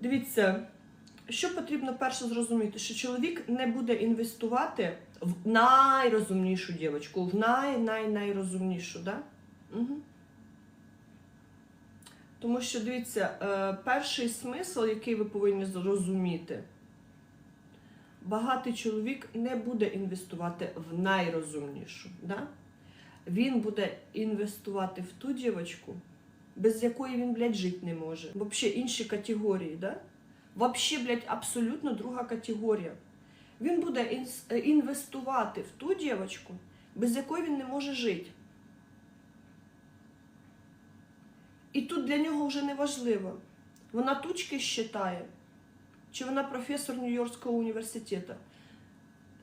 Дивіться, що потрібно перше зрозуміти, що чоловік не буде інвестувати в найрозумнішу дівчинку, в най-най-найрозумнішу, да? Угу. Тому що дивіться, е, перший смисл, який ви повинні зрозуміти, багатий чоловік не буде інвестувати в найрозумнішу. Да? Він буде інвестувати в ту дівчинку, без якої він, блядь, жити не може. Взагалі інші категорії, да? Вообще, блядь, абсолютно друга категорія. Він буде інвестувати в ту дівчинку, без якої він не може жити. І тут для нього вже не важливо, вона тучки щитає, чи вона професор Нью-Йоркського університету.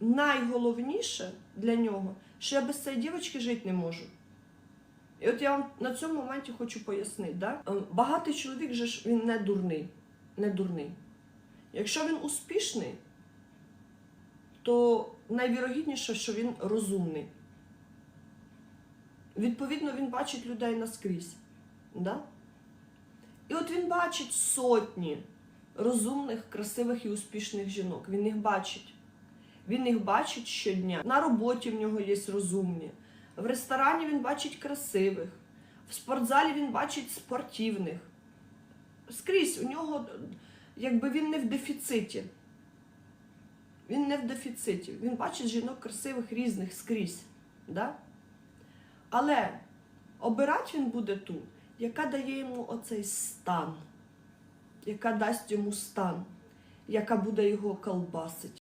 Найголовніше для нього, що я без цієї дівчинки жити не можу. І от я вам на цьому моменті хочу пояснити. Да? Е, Багатий чоловік же ж він не дурний. Не дурний. Якщо він успішний, то найвірогідніше, що він розумний. Відповідно, він бачить людей наскрізь. Да? І от він бачить сотні розумних, красивих і успішних жінок. Він їх бачить. Він їх бачить щодня. На роботі в нього є розумні. В ресторані він бачить красивих. В спортзалі він бачить спортивних. Скрізь у нього, якби він не в дефіциті. Він не в дефіциті. Він бачить жінок красивих різних скрізь. Да? Але обирати він буде ту, яка дає йому оцей стан, яка дасть йому стан, яка буде його колбасить.